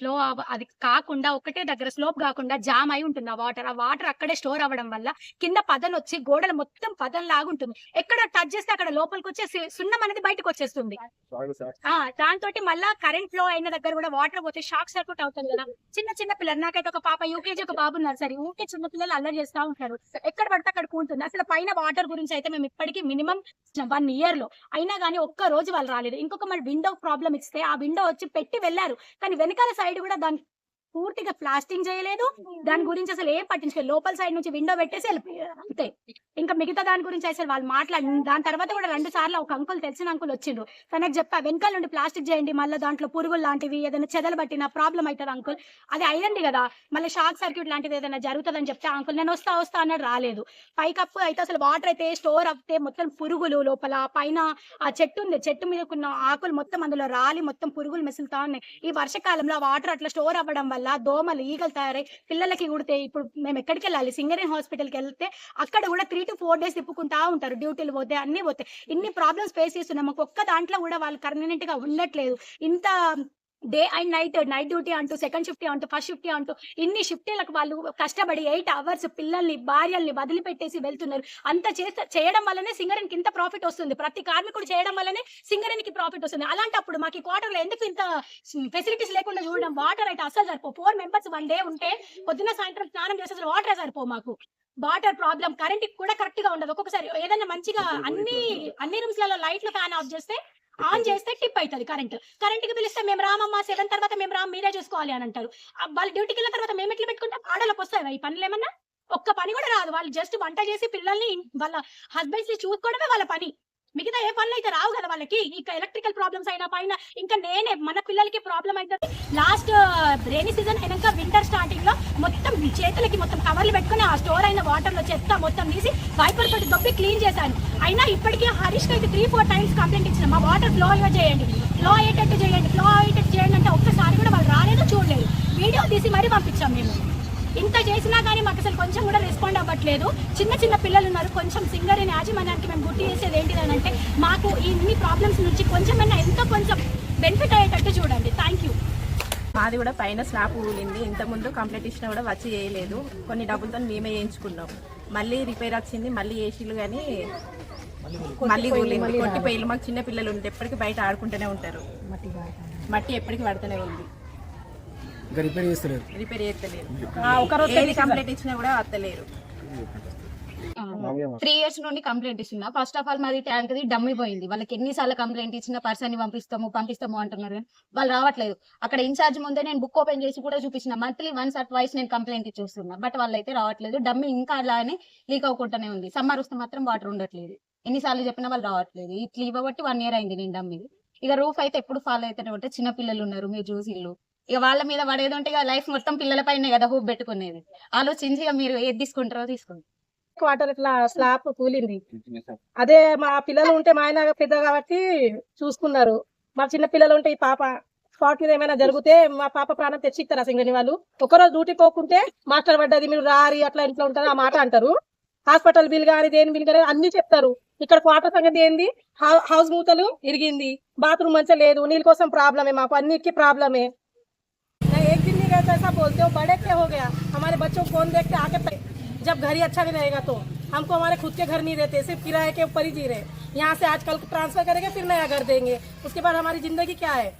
లో అది కాకుండా ఒకటే దగ్గర స్లోప్ కాకుండా జామ్ అయి ఉంటుంది ఆ వాటర్. ఆ వాటర్ అక్కడే స్టోర్ అవ్వడం వల్ల కింద పదన్ వచ్చి గోడలు మొత్తం పదం లాగుంటుంది ఎక్కడ టచ్ చేస్తే అక్కడ లోపలికి వచ్చే సున్నం అనేది బయటకు వచ్చేస్తుంది ఆ దాంతో మళ్ళా కరెంట్ ఫ్లో అయిన దగ్గర కూడా వాటర్ పోతే షాక్ సర్క్యూట్ అవుతుంది కదా. చిన్న చిన్న పిల్లలు నాకైతే ఒక పాప యూకేజీ ఒక బాబు ఉన్నారు సరే. ఊకే చిన్న పిల్లలు అల్లరి చేస్తా ఉంటారు. ఎక్కడ పడితే అక్కడ కూంటుంది అసలు పైన వాటర్ గురించి అయితే మేము ఇప్పటికీ మినిమం వన్ ఇయర్లో అయినా కానీ ఒక్క రోజు వాళ్ళు రాలేదు. ఇంకొక మళ్ళీ విండో ప్రాబ్లం ఇస్తే ఆ విండో వచ్చి పెట్టి వెళ్ళారు. కానీ వెనకాల సైడ్ కూడా దాని పూర్తిగా ప్లాస్టింగ్ చేయలేదు. దాని గురించి అసలు ఏం పట్టించుకోలేదు. లోపల సైడ్ నుంచి విండో పెట్టేసి వెళ్ళిపోయారు అంతే. ఇంకా మిగతా దాని గురించి అసలు వాళ్ళు మాట్లాడి దాని తర్వాత కూడా రెండు సార్లు ఒక అంకుల్ తెలిసిన అంకుల్ వచ్చిండ్రు తనకు చెప్పా వెనకాల నుండి ప్లాస్టిక్ చేయండి మళ్ళీ దాంట్లో పురుగులు లాంటివి ఏదైనా చెదలు పట్టిన ప్రాబ్లం అవుతుంది అంకుల్ అది అయ్యండి కదా మళ్ళీ షాక్ సర్క్యూట్ లాంటిది ఏదైనా జరుగుతుందని చెప్తే అంకుల్ నేను వస్తా వస్తా అన్నాడు రాలేదు. పైకప్పు అయితే అసలు వాటర్ అయితే స్టోర్ అవుతే మొత్తం పురుగులు లోపల పైన ఆ చెట్టు ఉంది చెట్టు మీద ఉన్న ఆకులు మొత్తం అందులో రాలి మొత్తం పురుగులు మెసులుతా ఉన్నాయి. ఈ వర్షకాలంలో ఆ వాటర్ అట్లా స్టోర్ అవ్వడం వల్ల దోమలు ఈగలు తయారై పిల్లలకి కుడితే ఇప్పుడు మేము ఎక్కడికి వెళ్ళాలి? సింగరేన్ హాస్పిటల్కి వెళ్తే అక్కడ కూడా త్రీ టు ఫోర్ డేస్ తిప్పుకుంటా ఉంటారు. డ్యూటీలు పోతే అన్ని పోతే. ఇన్ని ప్రాబ్లమ్స్ ఫేస్ చేస్తున్నాం. మాకు ఒక్క దాంట్లో కూడా వాళ్ళు పర్మనెంట్గా ఉండట్లేదు. ఇంత day and night night duty అంటూ సెకండ్ షిఫ్ట్ అంటూ ఫస్ట్ షిఫ్ట్ అంటూ ఇన్ని షిఫ్టీలకు వాళ్ళు కష్టపడి ఎయిట్ అవర్స్ పిల్లల్ని భార్యల్ని వదిలిపెట్టేసి వెళ్తున్నారు. అంత చేస్తే చేయడం వల్లనే సింగరేణికి ఇంత ప్రాఫిట్ వస్తుంది. ప్రతి కార్మికుడు చేయడం వల్లనే సింగరేణికి ప్రాఫిట్ వస్తుంది. అలాంటప్పుడు మాకు ఈ క్వార్టర్లో ఎందుకు ఇంత ఫెసిలిటీస్ లేకుండా చూడడం? వాటర్ అయితే అసలు సరిపో ఫోర్ మెంబర్స్ వన్ డే ఉంటే పొద్దున్న సాయంత్రం స్నానం చేసే వాటర్ సరిపో మాకు. వాటర్ ప్రాబ్లం కరెంట్ కూడా కరెక్ట్గా ఉండదు. ఒక్కొక్కసారి ఏదైనా మంచిగా అన్ని అన్ని రూమ్స్లలో లైట్లు ఫ్యాన్ ఆఫ్ చేస్తే ఆన్ చేస్తే టిప్ అవుతుంది కరెంట్. కరెంట్కి పిలిస్తే మేము రామమ్మ సెవెన్ తర్వాత మేము రామ్ మీరే చూసుకోవాలి అని అంటారు. వాళ్ళు డ్యూటీకి వెళ్ళిన తర్వాత మేము ఎట్లా పెట్టుకుంటాం? ఆడలకు వస్తాయి ఈ పనులు ఏమన్నా? ఒక్క పని కూడా రాదు. వాళ్ళు జస్ట్ వంట చేసి పిల్లల్ని వాళ్ళ హస్బెండ్స్ని చూసుకోవడమే వాళ్ళ పని. మిగతా ఏ పనులు అయితే రావు కదా వాళ్ళకి? ఇంకా ఎలక్ట్రికల్ ప్రాబ్లమ్స్ అయినా పైన ఇంకా నేనే మన పిల్లలకి ప్రాబ్లం అవుతుంది లాస్ట్ రైనీ సీజన్ అయినాక వింటర్ స్టార్టింగ్లో మొత్తం చేతులకి మొత్తం కవర్లు పెట్టుకుని ఆ స్టోర్ అయిన వాటర్లో చెత్త మొత్తం తీసి వైపర్ తోటి దొబ్బి క్లీన్ చేశాను అయినా ఇప్పటికీ హరీష్ అయితే త్రీ ఫోర్ టైమ్స్ కంప్లైంట్ ఇచ్చిన. మా వాటర్ ఫ్లో చేయండి ఫ్లో అయ్యేటట్టు చేయండి. ఫ్లో అయ్యేటట్టు చేయండి అంటే ఒక్కసారి కూడా వాళ్ళు రాలేదు చూడలేదు వీడియో తీసి మరీ పంపించాం మేము ఇంత చేసినా కానీ మాకు అసలు కొంచెం కూడా రెస్పాండ్ అవ్వట్లేదు. చిన్న చిన్న పిల్లలు ఉన్నారు. కొంచెం సింగర్ అని యాజమాన్యానికి మేము గుర్తు చేసేది ఏంటిది అని అంటే మాకు ఈ ఇన్ని ప్రాబ్లమ్స్ నుంచి కొంచెమైనా ఎంతో కొంచెం బెనిఫిట్ అయ్యేటట్టు చూడండి. థ్యాంక్ యూ మాది కూడా పైన స్లాబ్ ఊలింది. ఇంతకుముందు కంప్లీట్ ఇచ్చినా కూడా వచ్చి చేయలేదు. కొన్ని డబ్బులతో మేమే చేయించుకున్నాం. మళ్ళీ రిపేర్ వచ్చింది. మళ్ళీ ఏసీలు కానీ మళ్ళీ ఊలింది. కొట్టిపోయిలు మాకు చిన్న పిల్లలు ఉంటే ఎప్పటికీ బయట ఆడుకుంటూనే ఉంటారు. మట్టి ఎప్పటికీ పడుతూనే ఉంది. ఇంకా రిపేర్ చేస్తలేదు రిపేర్ చేస్తలేరు. ఏది కంప్లీట్ ఇచ్చినా కూడా వస్తలేరు. త్రీ ఇయర్స్ నుండి కంప్లైంట్ ఇస్తున్నా ఫస్ట్ ఆఫ్ ఆల్ మాది ట్యాంక్ ది డమ్మి పోయింది. వాళ్ళకి ఎన్నిసార్లు కంప్లైంట్ ఇచ్చినా పర్సన్ని పంపిస్తాము పంపిస్తాము అంటున్నారు కానీ వాళ్ళు రావట్లేదు. అక్కడ ఇన్ఛార్జ్ ముందే నేను బుక్ ఓపెన్ చేసి కూడా చూపించిన. మంత్లీ వన్స్ అట్ వైస్ నేను కంప్లైంట్ ఇచ్చేస్తున్నా. బట్ వాళ్ళు అయితే రావట్లేదు. డమ్మి ఇంకా అలానే లీక్ అవ్వకుండానే ఉంది. సమ్మర్ వస్తే మాత్రం వాటర్ ఉండట్లేదు. ఎన్నిసార్లు చెప్పినా వాళ్ళు రావట్లేదు. ఇట్లా ఇవ్వబట్టి వన్ ఇయర్ అయింది నేను డమ్మిది ఇక రూఫ్ అయితే ఎప్పుడు ఫాలో అవుతూనే ఉంటే చిన్న పిల్లలు ఉన్నారు మీరు చూసి ఇల్లు ఇక వాళ్ళ మీద పడేది ఉంటే ఇక లైఫ్ మొత్తం పిల్లల పైన కదా హూప్ పెట్టుకునేది. ఆలోచించి ఇక మీరు ఏది తీసుకుంటారో తీసుకోండి. క్వార్టర్ ఇట్లా స్లాబ్ కూలింది. అదే మా పిల్లలు ఉంటే మా ఆయన పెద్ద కాబట్టి చూసుకున్నారు. మా చిన్న పిల్లలు ఉంటే ఈ పాప స్పాట్ మీద ఏమైనా జరిగితే మా పాప ప్రాణం తెచ్చిస్తారా సింగని వాళ్ళు? ఒకరోజు డ్యూటీ పోకుంటే మాస్టర్ పడ్డది మీరు రారి అట్లా ఇంట్లో ఉంటారు ఆ మాట అంటారు. హాస్పిటల్ బిల్ కానీ దేని బిల్ కానీ అన్ని చెప్తారు. ఇక్కడ క్వార్టర్ సంగతి ఏంది? హౌ- హౌస్ మూతలు ఇరిగింది. బాత్రూమ్ మంచిగా లేదు. నీళ్ళ కోసం ప్రాబ్లమే మాకు. అన్నిటికీ ప్రాబ్లమే नहीं रहता ऐसा बोलते हो, बड़े क्या हो गया? हमारे बच्चों को कौन देखते आके पे- जब घर ही अच्छा नहीं रहेगा तो। हमको हमारे खुद के घर नहीं रहते, सिर्फ़ किराए के ऊपर ही जी रहे। यहाँ से आजकल ट्रांसफ़र करेंगे, फिर नया घर देंगे। उसके बाद हमारी ज़िंदगी क्या है?